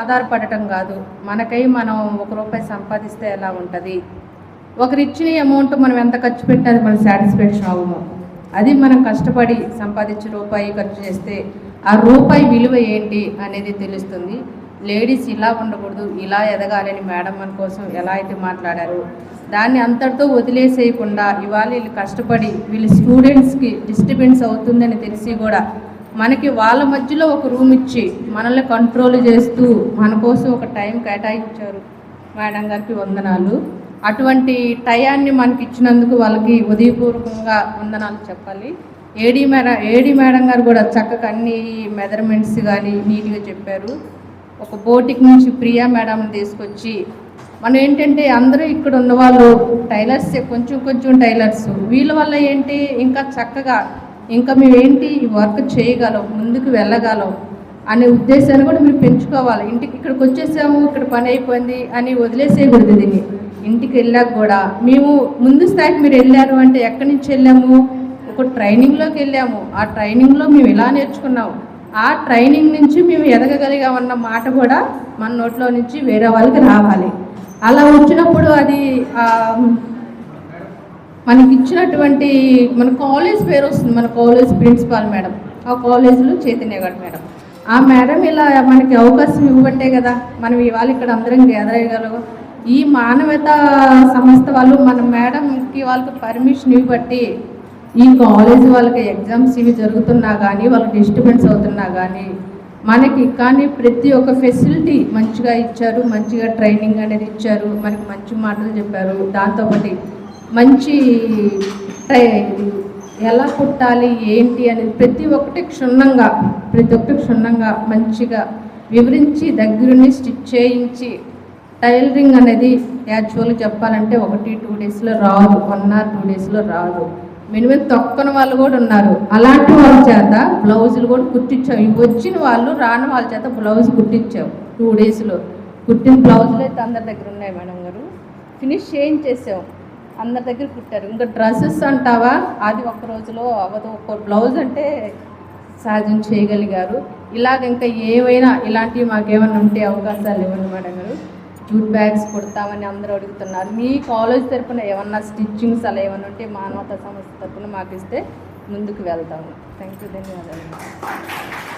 ఆధారపడటం కాదు. మనకై మనం ఒక రూపాయి సంపాదిస్తే ఎలా ఉంటుంది? ఒకరు ఇచ్చిన అమౌంట్ మనం ఎంత ఖర్చు పెట్టినా అది మన సాటిస్ఫాక్షన్ అవ్వము అది మనం కష్టపడి సంపాదించే రూపాయి ఖర్చు చేస్తే ఆ రూపాయి విలువ ఏంటి అనేది తెలుస్తుంది. లేడీస్ ఇలా ఉండకూడదు ఇలా ఎదగాలని మేడం మన కోసం ఎలా అయితే మాట్లాడారు. దాన్ని అంతటితో వదిలేసేయకుండా ఇవాళ వీళ్ళు కష్టపడి వీళ్ళు స్టూడెంట్స్కి డిస్టర్బెన్స్ అవుతుందని తెలిసి కూడా మనకి వాళ్ళ మధ్యలో ఒక రూమ్ ఇచ్చి మనల్ని కంట్రోల్ చేస్తూ మన కోసం ఒక టైం కేటాయించారు మేడం గారికి వందనాలు. అటువంటి టయాన్ని మనకి ఇచ్చినందుకు వాళ్ళకి ఉదయపూర్వకంగా వందనాలు చెప్పాలి. ఏడీ మేడం ఏడీ మేడం గారు కూడా చక్కగా అన్ని మెజర్మెంట్స్ కానీ నీట్గా చెప్పారు. ఒక బోటిక్ నుంచి ప్రియా మేడంని తీసుకొచ్చి మనం ఏంటంటే అందరూ ఇక్కడ ఉన్న వాళ్ళు టైలర్స్ కొంచెం కొంచెం టైలర్స్. వీళ్ళ వల్ల ఏంటి? ఇంకా చక్కగా ఇంకా మేమేంటి ఈ వర్క్ చేయగలం ముందుకు వెళ్ళగలం అనే ఉద్దేశాన్ని కూడా మీరు పెంచుకోవాలి. ఇంటికి ఇక్కడికి వచ్చేసాము ఇక్కడ పని అయిపోయింది అని వదిలేసేయకూడదు దీన్ని. ఇంటికి వెళ్ళాక కూడా మేము ముందు స్థాయికి మీరు వెళ్ళారు అంటే ఎక్కడి నుంచి వెళ్ళాము? ఒక ట్రైనింగ్లోకి వెళ్ళాము. ఆ ట్రైనింగ్లో మేము ఇలా నేర్చుకున్నాము ఆ ట్రైనింగ్ నుంచి మేము ఎదగగలిగామన్న మాట కూడా మన నోట్లో నుంచి వేరే వాళ్ళకి రావాలి. అలా వచ్చినప్పుడు అది మనకి ఇచ్చినటువంటి మన కాలేజ్ పేరు వస్తుంది మన కాలేజ్ ప్రిన్సిపాల్ మేడం. ఆ కాలేజీలో చైతన్య గారు మేడం. ఆ మేడం ఇలా మనకి అవకాశం ఇవ్వబట్టే కదా మనం ఇవాళ ఇక్కడ అందరం గ్యాదర్ ఈ మానవత సంస్థ వాళ్ళు మన మేడంకి వాళ్ళకి పర్మిషన్ ఇవ్వబట్టి ఈ కాలేజ్ వాళ్ళకి ఎగ్జామ్స్ ఇవి జరుగుతున్నా కానీ వాళ్ళకి డిస్టర్బెన్స్ అవుతున్నా కానీ మనకి కానీ ప్రతి ఒక్క ఫెసిలిటీ మంచిగా ఇచ్చారు మంచిగా ట్రైనింగ్ అనేది ఇచ్చారు మనకి మంచి మాటలు చెప్పారు. దాంతోపాటు మంచి ఎలా కుట్టాలి ఏంటి అనేది ప్రతి ఒక్కటి క్షుణ్ణంగా ప్రతి ఒక్కటి క్షుణ్ణంగా మంచిగా వివరించి దగ్గరుండి స్టిచ్ చేయించి టైలరింగ్ అనేది యాక్చువల్గా చెప్పాలంటే ఒకటి టూ డేస్లో రాదు. వన్ ఆర్ టూ డేస్లో రాదు. మినిమం తొక్కని వాళ్ళు కూడా ఉన్నారు. అలాంటి వాళ్ళ చేత బ్లౌజులు కూడా కుట్టించాం ఇవి వచ్చిన వాళ్ళు రాని వాళ్ళ చేత బ్లౌజ్ కుట్టించాం టూ డేస్లో. కుట్టిన బ్లౌజులు అయితే అందరి దగ్గర ఉన్నాయి మేడం గారు. ఫినిష్ చేయించేసాం అందరి దగ్గర కుట్టారు. ఇంకా డ్రెస్సెస్ అంటావా? అది ఒక రోజులో అవ్వదు. ఒక బ్లౌజ్ అంటే సహజం చేయగలిగారు. ఇలాగ ఇంకా ఏవైనా ఇలాంటివి మాకేమైనా ఉంటే అవకాశాలు ఇవ్వండి మేడం గారు. జూట్ బ్యాగ్స్ కుడతామని అందరూ అడుగుతున్నారు. మీ కాలేజ్ తరపున ఏమన్నా స్టిచ్చింగ్స్ అలా ఏమైనా ఉంటే మానవతా సంస్థ తరపున మాకు ఇస్తే ముందుకు వెళ్తాము. థ్యాంక్ యూ ధన్యవాదాలు.